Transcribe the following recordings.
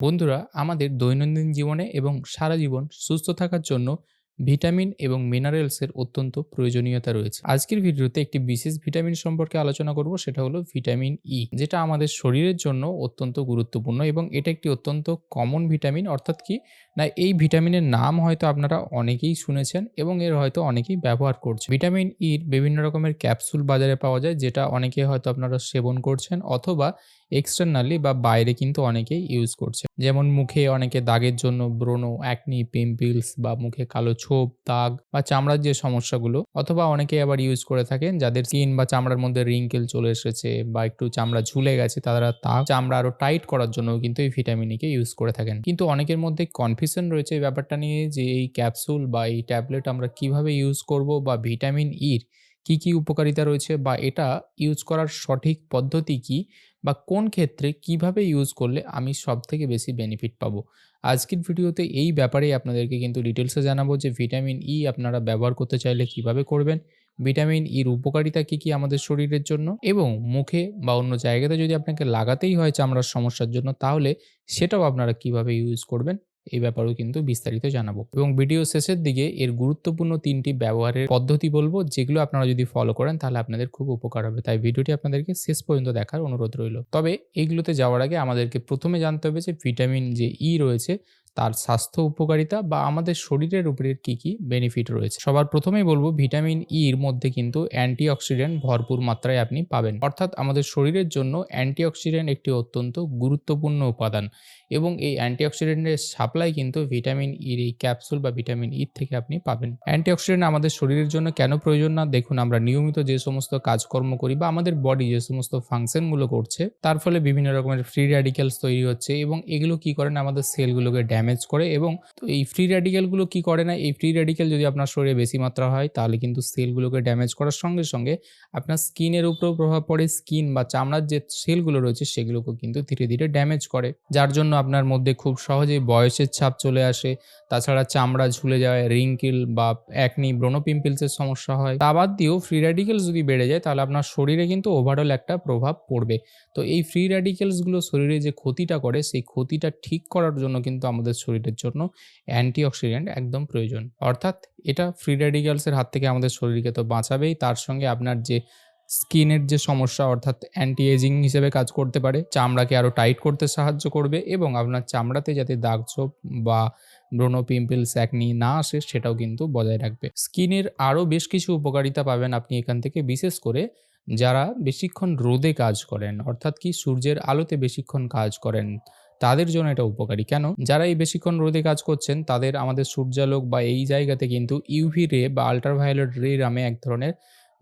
বন্ধুরা, আমাদের দৈনন্দিন জীবনে এবং সারা জীবন সুস্থ থাকার জন্য ভিটামিন এবং মিনারেলসের অত্যন্ত প্রয়োজনীয়তা রয়েছে। আজকের ভিডিওতে একটি বিশেষ ভিটামিন সম্পর্কে আলোচনা করব, সেটা হলো ভিটামিন ই যেটা আমাদের শরীরের জন্য অত্যন্ত গুরুত্বপূর্ণ এবং এটা একটি অত্যন্ত কমন ভিটামিন অর্থাৎ কি না, এই ভিটামিনের নাম হয়তো আপনারা অনেকেই শুনেছেন এবং এর হয়তো অনেকেই ব্যবহার করছেন। ভিটামিন ইর বিভিন্ন রকমের ক্যাপসুল বাজারে পাওয়া যায়, যেটা অনেকে হয়তো আপনারা সেবন করছেন অথবা এক্সটার্নালি বা বাইরে কিন্তু অনেকেই ইউজ করছে। যেমন মুখে অনেকে দাগের জন্য ব্রণ অ্যাকনি পিম্পলস বা মুখে কালো ছোপ, দাগ বা চামড়ার যে সমস্যাগুলো অথবা অনেকে আবার ইউজ করে থাকেন যাদের স্কিন বা চামড়ার মধ্যে রিঙ্কেল চলে এসেছে বা একটু চামড়া ঝুলে গেছে তারা তা চামড়া আরও টাইট করার জন্য কিন্তু এই ভিটামিন কে ইউজ করে থাকেন। কিন্তু অনেকের মধ্যে কনফিউশন রয়েছে এই ব্যাপারটা নিয়ে যে এই ক্যাপসুল বা এই ট্যাবলেট আমরা কীভাবে ইউজ করব বা ভিটামিন ইর কি কি উপকারিতা রয়েছে বা এটা ইউজ করার সঠিক পদ্ধতি কি বা কোন ক্ষেত্রে কীভাবে ইউজ করলে আমি সব থেকে বেশি বেনিফিট পাবো? আজকের ভিডিওতে এই ব্যাপারেই আপনাদেরকে কিন্তু ডিটেলসে জানাব যে ভিটামিন ই আপনারা ব্যবহার করতে চাইলে কীভাবে করবেন ভিটামিন ইর উপকারিতা কী কী আমাদের শরীরের জন্য এবং মুখে বা অন্য জায়গাতে যদি আপনাকে লাগাতেই হয় চামড়ার সমস্যার জন্য তাহলে সেটাও আপনারা কীভাবে ইউজ করবেন এই ব্যাপারেও কিন্তু বিস্তারিত জানাব। এবং ভিডিও শেষের দিকে এর গুরুত্বপূর্ণ তিনটি ব্যবহারের পদ্ধতি বলব, যেগুলো আপনারা যদি ফলো করেন তাহলে আপনাদের খুব উপকার হবে। তাই ভিডিওটি আপনাদেরকে শেষ পর্যন্ত দেখার অনুরোধ রইল। তবে এইগুলোতে যাওয়ার আগে আমাদেরকে প্রথমে জানতে হবে যে ভিটামিন যে ই রয়েছে তার স্বাস্থ্য উপকারিতা বা আমাদের শরীরের উপরে কি কি বেনিফিট রয়েছে? সবার প্রথমেই বলব ভিটামিন ই এর মধ্যে কিন্তু অ্যান্টিঅক্সিডেন্ট ভরপুর মাত্রায় আপনি পাবেন। অর্থাৎ আমাদের শরীরের জন্য অ্যান্টিঅক্সিডেন্ট একটি অত্যন্ত গুরুত্বপূর্ণ উপাদান এবং এই অ্যান্টিঅক্সিডেন্টের সাপ্লাই কিন্তু ভিটামিন ইর এই ক্যাপসুল বা ভিটামিন ই থেকে আপনি পাবেন। অ্যান্টিঅক্সিডেন্ট আমাদের শরীরের জন্য কেন প্রয়োজন না? দেখুন, আমরা নিয়মিত যে সমস্ত কাজকর্ম করি বা আমাদের বডি যে সমস্ত ফাংশনগুলো করছে, তার ফলে বিভিন্ন রকমের ফ্রি র্যাডিক্যালস তৈরি হচ্ছে এবং এগুলো কি করেন? আমাদের সেলগুলোকে ড্যামেজ করে এবং তো এই ফ্রি র্যাডিক্যালগুলো কি করে না? এই ফ্রি র্যাডিক্যাল যদি আপনার শরীরে বেশি মাত্রা হয়, তাহলে কিন্তু সেলগুলোকে ড্যামেজ করার সঙ্গে সঙ্গে আপনার স্কিনের উপরেও প্রভাব পড়ে। স্কিন বা চামড়ার যে সেলগুলো রয়েছে, সেগুলোকেও কিন্তু ধীরে ধীরে ড্যামেজ করে। যার জন্য আপনার মধ্যে খুব সহজেই বয়সের ছাপ চলে আসে। তাছাড়া চামড়া ঝুলে যায় রিঙ্কিল বা একনি ব্রণ পিম্পলসের সমস্যা হয়। তা বাদ দিয়েও ফ্রি র্যাডিক্যালস যদি বেড়ে যায়, তাহলে আপনার শরীরে কিন্তু ওভারঅল একটা প্রভাব পড়বে। তো এই ফ্রি র্যাডিক্যালসগুলো শরীরে যে ক্ষতিটা করে, সেই ক্ষতিটা ঠিক করার জন্য কিন্তু আমাদের শরীরের জন্য অ্যান্টিঅক্সিডেন্ট একদম প্রয়োজন। অর্থাৎ এটা ফ্রি র্যাডিক্যালসের হাত থেকে আমাদের শরীরকে তো বাঁচাবেই, তার সঙ্গে আপনার যে স্কিনের যে সমস্যা, অর্থাৎ অ্যান্টি এজিং হিসেবে কাজ করতে পারে, চামড়াকে আরও টাইট করতে সাহায্য করবে এবং আপনার চামড়াতে যাতে দাগ ছোপ বা ব্রণ পিম্পলস অ্যাকনি না আসে, সেটাও কিন্তু বজায় রাখবে। স্কিনের আরও বেশ কিছু উপকারিতা পাবেন আপনি এখান থেকে, বিশেষ করে যারা বেশিক্ষণ রোদে কাজ করেন, অর্থাৎ কি সূর্যের আলোতে বেশিক্ষণ কাজ করেন তাদের জন্য এটা উপকারী। কেন? যারা এই বেশিক্ষণ রোদে কাজ করছেন, তাদের আমাদের সূর্যালোক বা এই জায়গাতে কিন্তু ইউভি রে বা আল্ট্রাভায়োলেট রে নামে এক ধরনের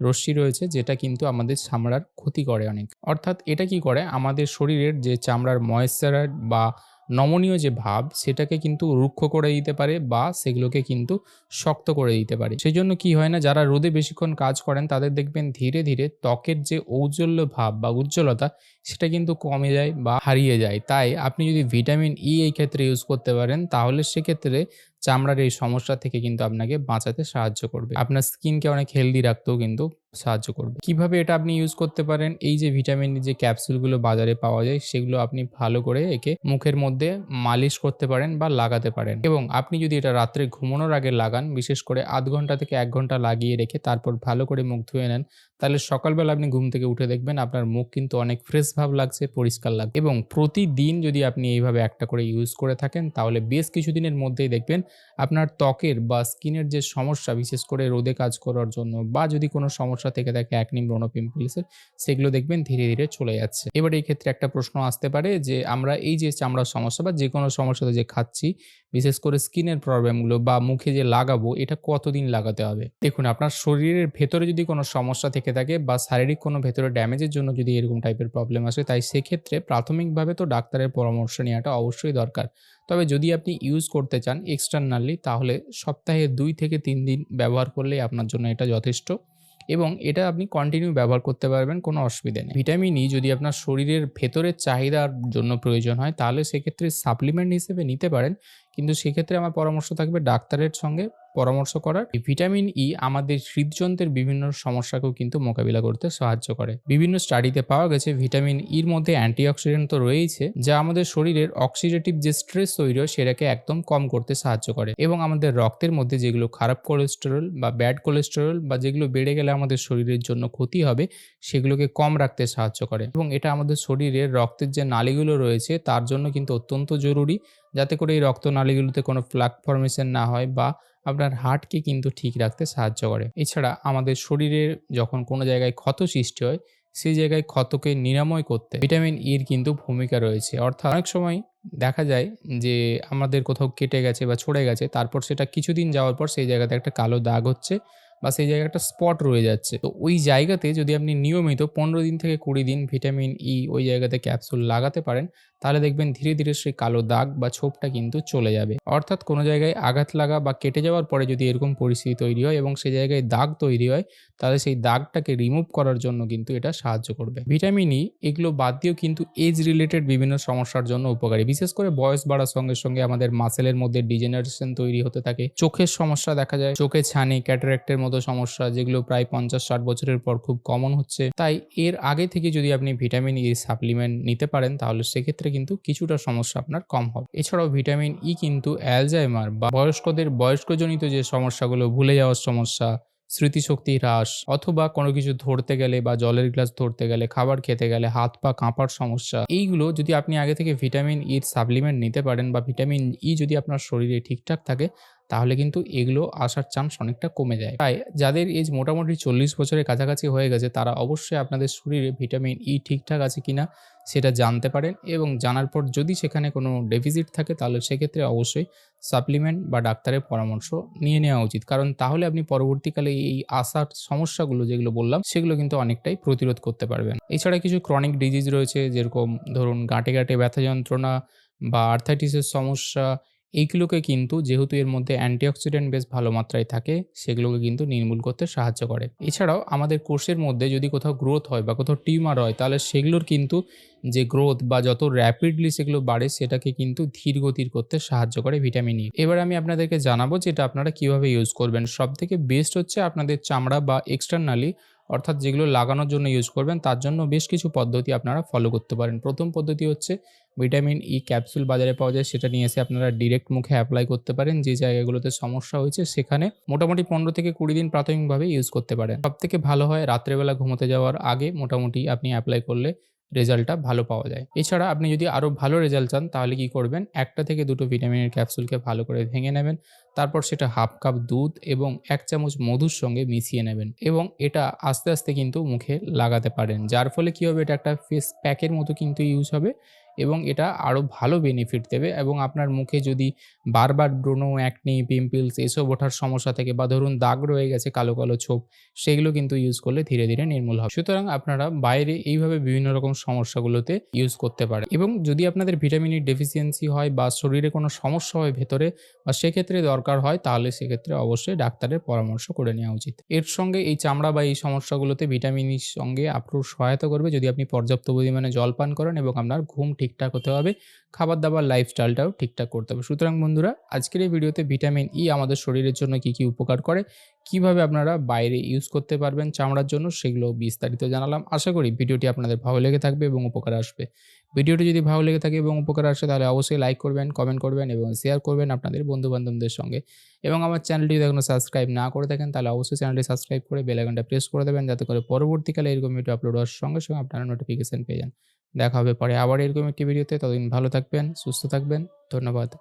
রশ্মি রয়েছে, যেটা কিন্তু আমাদের চামড়ার ক্ষতি করে অনেক। অর্থাৎ এটা কি করে? আমাদের শরীরের যে চামড়ার ময়েশ্চারাইড বা নমনীয় যে ভাব, সেটাকে কিন্তু রুক্ষ করে দিতে পারে বা সেগুলোকে কিন্তু শক্ত করে দিতে পারে। সেই জন্য কি হয় না, যারা রোদে বেশিক্ষণ কাজ করেন, তাদের দেখবেন ধীরে ধীরে ত্বকের যে ঔজ্জ্বল্য ভাব বা উজ্জ্বলতা, সেটা কিন্তু কমে যায় বা হারিয়ে যায়। তাই আপনি যদি ভিটামিন ই এই ক্ষেত্রে ইউজ করতে পারেন, তাহলে সেক্ষেত্রে চামড়ার এই সমস্যা থেকে কিন্তু আপনাকে বাঁচাতে সাহায্য করবে। আপনার স্কিনকে অনেক হেলদি রাখতেও কিন্তু সাহায্য করবে। কীভাবে এটা আপনি ইউজ করতে পারেন? এই যে ভিটামিন যে ক্যাপসুলগুলো বাজারে পাওয়া যায়, সেগুলো আপনি ভালো করে একে মুখের মধ্যে মালিশ করতে পারেন বা লাগাতে পারেন। এবং আপনি যদি এটা রাত্রে ঘুমানোর আগে লাগান, বিশেষ করে আধ ঘণ্টা থেকে এক ঘণ্টা লাগিয়ে রেখে তারপর ভালো করে মুখ ধুয়ে নেন, তাহলে সকালবেলা আপনি ঘুম থেকে উঠে দেখবেন আপনার মুখ কিন্তু অনেক ফ্রেশ ভাব লাগছে, পরিষ্কার লাগছে। এবং প্রতিদিন যদি আপনি এইভাবে একটা করে ইউজ করে থাকেন, তাহলে বেশ কিছুদিনের মধ্যেই দেখবেন আপনার ত্বকের বা স্কিনের যে সমস্যা, বিশেষ করে রোদে কাজ করার জন্য বা যদি কোনো সমস্যা থেকে থাকে একনি ব্রণ পিম্পলসের সেগুলো দেখবেন ধীরে ধীরে চলে যাচ্ছে। এবার এই ক্ষেত্রে একটা প্রশ্ন আসতে পারে যে, আমরা এই যে চামড়ার সমস্যা বা যে কোনো সমস্যাতে যে খাচ্ছি, বিশেষ করে স্কিনের প্রবলেমগুলো বা মুখে যে লাগাবো, এটা কতদিন লাগাতে হবে? দেখুন, আপনার শরীরের ভেতরে যদি কোনো সমস্যা থেকে থাকে বা শারীরিক কোনো ভেতরে ড্যামেজের জন্য যদি এরকম টাইপের প্রবলেম আসে, তাই সেক্ষেত্রে প্রাথমিকভাবে তো ডাক্তারের পরামর্শ নেওয়াটা অবশ্যই দরকার। তবে যদি আপনি ইউজ করতে চান এক্সটার্নালি তাহলে সপ্তাহে দুই থেকে তিন দিন ব্যবহার করলেই আপনার জন্য এটা যথেষ্ট এবং এটা আপনি কন্টিনিউ ব্যবহার করতে পারবেন, কোনো অসুবিধা নেই। ভিটামিন ই যদি আপনার শরীরের ভেতরের চাহিদার জন্য প্রয়োজন হয়, তাহলে সেক্ষেত্রে সাপ্লিমেন্ট হিসেবে নিতে পারেন। কিন্তু সেক্ষেত্রে আমার পরামর্শ থাকবে ডাক্তারের সঙ্গে পরামর্শ করার। ভিটামিন ই আমাদের হৃদযন্ত্রের বিভিন্ন সমস্যাকেও কিন্তু মোকাবিলা করতে সাহায্য করে। বিভিন্ন স্টাডিতে পাওয়া গেছে ভিটামিন ইর মধ্যে অ্যান্টিঅক্সিডেন্ট তো রয়েইছে, যা আমাদের শরীরের অক্সিডেটিভ যে স্ট্রেস তৈরি হয় সেটাকে একদম কম করতে সাহায্য করে এবং আমাদের রক্তের মধ্যে যেগুলো খারাপ কোলেস্টেরল বা ব্যাড কোলেস্টেরল বা যেগুলো বেড়ে গেলে আমাদের শরীরের জন্য ক্ষতি হবে, সেগুলোকে কম রাখতে সাহায্য করে এবং এটা আমাদের শরীরের রক্তের যে নালীগুলো রয়েছে তার জন্য কিন্তু অত্যন্ত জরুরি। যাতে করে এই রক্তনালীগুলোতে কোনো ফ্লাক ফর্মেশন না হয় বা আপনার হার্টকে কিন্তু ঠিক রাখতে সাহায্য করে। এছাড়া আমাদের শরীরের যখন কোনো জায়গায় ক্ষত সৃষ্টি হয়, সেই জায়গায় ক্ষতকে নিরাময় করতে ভিটামিন ইর কিন্তু ভূমিকা রয়েছে। অর্থাৎ অনেক সময় দেখা যায় যে আমাদের কোথাও কেটে গেছে বা ছড়ে গেছে, তারপর সেটা কিছুদিন যাওয়ার পর সেই জায়গাতে একটা কালো দাগ হচ্ছে। বা সেই জায়গায় একটা স্পট রয়ে যাচ্ছে। তো ওই জায়গাতে যদি আপনি নিয়মিত পনেরো দিন থেকে কুড়ি দিন ভিটামিন ই ওই জায়গাতে ক্যাপসুল লাগাতে পারেন, তাহলে দেখবেন ধীরে ধীরে সেই কালো দাগ বা ছোপটা কিন্তু চলে যাবে। অর্থাৎ কোনো জায়গায় আঘাত লাগা বা কেটে যাওয়ার পরে যদি এরকম পরিস্থিতি তৈরি হয় এবং সেই জায়গায় দাগ তৈরি হয়, তাহলে সেই দাগটাকে রিমুভ করার জন্য কিন্তু এটা সাহায্য করবে। ভিটামিন ই এগুলো বাদ দিয়েও কিন্তু এজ রিলেটেড বিভিন্ন সমস্যার জন্য উপকারী। বিশেষ করে বয়স বাড়ার সঙ্গে সঙ্গে আমাদের মাসেলের মধ্যে ডিজেনারেশন তৈরি হতে থাকে। চোখের সমস্যা দেখা যায়, চোখে ছানি ক্যাটারেক্টের মতো সমস্যা, যেগুলো প্রায় পঞ্চাশ ষাট বছরের পর খুব কমন হচ্ছে। তাই এর আগে থেকে যদি আপনি ভিটামিন ই সাপ্লিমেন্ট নিতে পারেন, তাহলে সেক্ষেত্রে কিন্তু কিছুটা সমস্যা আপনার কম হবে। এছাড়াও ভিটামিন ই কিন্তু অ্যালজাইমার বা বয়স্কদের বয়স্কজনিত যে সমস্যাগুলো, ভুলে যাওয়ার সমস্যা, স্মৃতিশক্তি হ্রাস অথবা কোনো কিছু ধরতে গেলে বা জলের গ্লাস ধরতে গেলে, খাবার খেতে গেলে হাত পা কাঁপার সমস্যা, এইগুলো যদি আপনি আগে থেকে ভিটামিন ইর সাপ্লিমেন্ট নিতে পারেন বা ভিটামিন ই যদি আপনার শরীরে ঠিকঠাক থাকে তাহলে কিন্তু এগুলো আসার চান্স অনেকটা কমে যায়। তাই যাদের এজ মোটামুটি চল্লিশ বছরের কাছাকাছি হয়ে গেছে, তারা অবশ্যই আপনাদের শরীরে ভিটামিন ই ঠিকঠাক আছে কিনা সেটা জানতে পারেন এবং জানার পর যদি সেখানে কোনো ডেফিসিট থাকে, তাহলে সেক্ষেত্রে অবশ্যই সাপ্লিমেন্ট বা ডাক্তারের পরামর্শ নিয়ে নেওয়া উচিত। কারণ তাহলে আপনি পরবর্তীকালে এই আসার সমস্যাগুলো যেগুলো বললাম, সেগুলো কিন্তু অনেকটাই প্রতিরোধ করতে পারবেন। এছাড়া কিছু ক্রনিক ডিজিজ রয়েছে, যেরকম ধরুন গাঁটে গাঁটে ব্যথা যন্ত্রণা বা আর্থাইটিসের সমস্যা এইগুলোকে কিন্তু যেহেতু এর মধ্যে অ্যান্টিঅক্সিডেন্ট বেশ ভালো মাত্রায় থাকে, সেগুলোকে কিন্তু নির্মূল করতে সাহায্য করে। এছাড়াও আমাদের কোষের মধ্যে যদি কোথাও গ্রোথ হয় বা কোথাও টিউমার হয়, তাহলে সেগুলোর কিন্তু যে গ্রোথ বা যত র্যাপিডলি সেগুলো বাড়ে, সেটাকে কিন্তু ধীর গতির করতে সাহায্য করে ভিটামিন ই এবার আমি আপনাদেরকে জানাব যেটা আপনারা কীভাবে ইউজ করবেন। সব থেকে বেস্ট হচ্ছে আপনাদের চামড়া বা এক্সটার্নালি অর্থাৎ যেগুলো লাগানোর জন্য ইউজ করবেন, তার জন্য বেশ কিছু পদ্ধতি আপনারা ফলো করতে পারেন। প্রথম পদ্ধতি হচ্ছে ভিটামিন ই ক্যাপসুল বাজারে পাওয়া যায়, সেটা নিয়ে এসে আপনারা ডিরেক্ট মুখে অ্যাপ্লাই করতে পারেন, যে জায়গাগুলোতে সমস্যা হয়েছে, সেখানে মোটামুটি পনেরো থেকে কুড়ি দিন প্রাথমিকভাবে ইউজ করতে পারেন। সব থেকে ভালো হয় রাত্রেবেলা ঘুমোতে যাওয়ার আগে মোটামুটি আপনি অ্যাপ্লাই করলে রেজাল্টটা ভালো পাওয়া যায়। এছাড়া আপনি যদি আরও ভালো রেজাল্ট চান, তাহলে কি করবেন? একটা থেকে দুটো ভিটামিনের ক্যাপসুলকে ভালো করে ভেঙে নেবেন, তারপর সেটা হাফ কাপ দুধ এবং এক চামচ মধুর সঙ্গে মিশিয়ে নেবেন এবং এটা আস্তে আস্তে কিন্তু মুখে লাগাতে পারেন। যার ফলে কি হবে? এটা একটা ফেস প্যাকের মতো কিন্তু ইউজ হবে। এবং এটা আরও ভালো বেনিফিট দেবে এবং আপনার মুখে যদি বারবার ব্রণ অ্যাকনি পিম্পলস এসব ওঠার সমস্যা থেকে বা ধরুন দাগ রয়ে গেছে কালো কালো ছোপ, সেগুলো কিন্তু ইউজ করলে ধীরে ধীরে নির্মূল হবে। সুতরাং আপনারা বাইরে এইভাবে বিভিন্ন রকম সমস্যাগুলোতে ইউজ করতে পারেন এবং যদি আপনাদের ভিটামিনের ডেফিসিয়েন্সি হয় বা শরীরে কোনো সমস্যা হয় ভেতরে বা সেক্ষেত্রে দরকার হয়, তাহলে সেক্ষেত্রে অবশ্যই ডাক্তারের পরামর্শ করে নেওয়া উচিত। এর সঙ্গে এই চামড়া বা এই সমস্যাগুলোতে ভিটামিনের সঙ্গে আপনার সহায়তা করবে যদি আপনি পর্যাপ্ত পরিমাণে জল পান করেন এবং আপনার ঘুম ঠিকঠাক হতে হবে খাবার দাবার লাইফস্টাইলটাও ঠিকঠাক করতে হবে। সুতরাং বন্ধুরা, আজকের এই ভিডিওতে ভিটামিন ই আমাদের শরীরের জন্য কি কি উপকার করে, কীভাবে আপনারা বাইরে ইউজ করতে পারবেন, চামড়ার জন্য সেগুলো বিস্তারিত জানালাম। আশা করি ভিডিওটি আপনাদের ভালো লেগে থাকবে এবং উপকার আসবে। ভিডিওটি যদি ভালো লেগে থাকে এবং উপকার আসে, তাহলে অবশ্যই লাইক করবেন কমেন্ট করবেন এবং শেয়ার করবেন আপনাদের বন্ধুবান্ধবদের সঙ্গে। এবং আমার চ্যানেলটি যদি এখনও সাবস্ক্রাইব না করে থাকেন, তাহলে অবশ্যই চ্যানেলটি সাবস্ক্রাইব করে বেল আইকনটা প্রেস করে দেবেন, যাতে করে পরবর্তীকালে এরকম ভিডিও আপলোড হওয়ার সঙ্গে সঙ্গে আপনারা নোটিফিকেশন পেয়ে যান। দেখা হবে পরে আবার এরকম একটি ভিডিওতে ততদিন ভালো থাকবেন সুস্থ থাকবেন। ধন্যবাদ।